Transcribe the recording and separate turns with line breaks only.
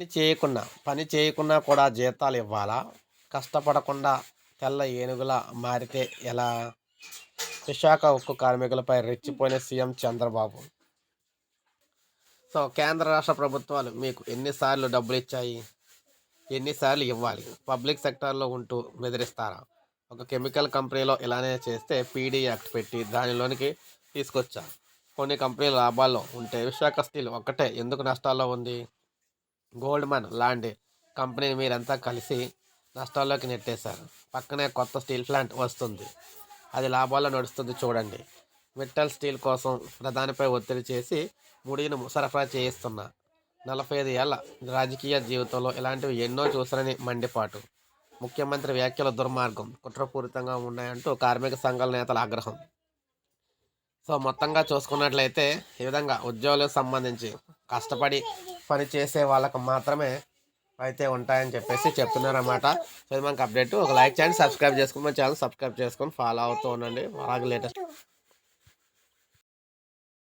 పని చేయకుండా పని చేయకుండా కూడా జీతాలు ఇవ్వాలా? కష్టపడకుండా తెల్ల ఏనుగులా మారితే ఎలా? విశాఖ ఉక్కు కార్మికులపై రెచ్చిపోయిన సీఎం చంద్రబాబు. సో కేంద్ర రాష్ట్ర ప్రభుత్వాలు మీకు ఎన్నిసార్లు డబ్బులు ఇచ్చాయి? ఎన్నిసార్లు ఇవ్వాలి? పబ్లిక్ సెక్టార్లో ఉంటూ బెదిరిస్తారా? ఒక కెమికల్ కంపెనీలో ఇలానే చేస్తే పీడీ యాక్ట్ పెట్టి దానిలోనికి తీసుకొచ్చా? కొన్ని కంపెనీలు లాభాల్లో ఉంటే విశాఖ స్టీల్ ఒక్కటే ఎందుకు నష్టాల్లో ఉంది? గోల్డ్మన్ లాంటి కంపెనీని మీరంతా కలిసి నష్టాల్లోకి నెట్టేశారు. పక్కనే కొత్త స్టీల్ ప్లాంట్ వస్తుంది. అది లాభాల్లో నడుస్తుంది చూడండి. మిట్టల్ స్టీల్ కోసం ప్రధానిపై ఒత్తిడి చేసి ముడిని సరఫరా చేయిస్తున్నా. నలభై ఐదు ఏళ్ళ రాజకీయ జీవితంలో ఇలాంటివి ఎన్నో చూసారని మండిపాటు. ముఖ్యమంత్రి వ్యాఖ్యల దుర్మార్గం కుట్రపూరితంగా ఉన్నాయంటూ కార్మిక సంఘాల నేతల ఆగ్రహం. సో మొత్తంగా చూసుకున్నట్లయితే ఈ విధంగా ఉద్యోగులకు సంబంధించి కష్టపడి పని చేసే వాళ్ళకు మాత్రమే అయితే ఉంటాయని చెప్పేసి చెప్తున్నారన్నమాట. సో ఇది మనకు అప్డేట్ ఒక లైక్ చేయండి సబ్స్క్రైబ్ చేసుకుని మన ఛానల్ సబ్స్క్రైబ్ చేసుకొని ఫాలో అవుతూ ఉండండి. అలాగే లేటెస్ట్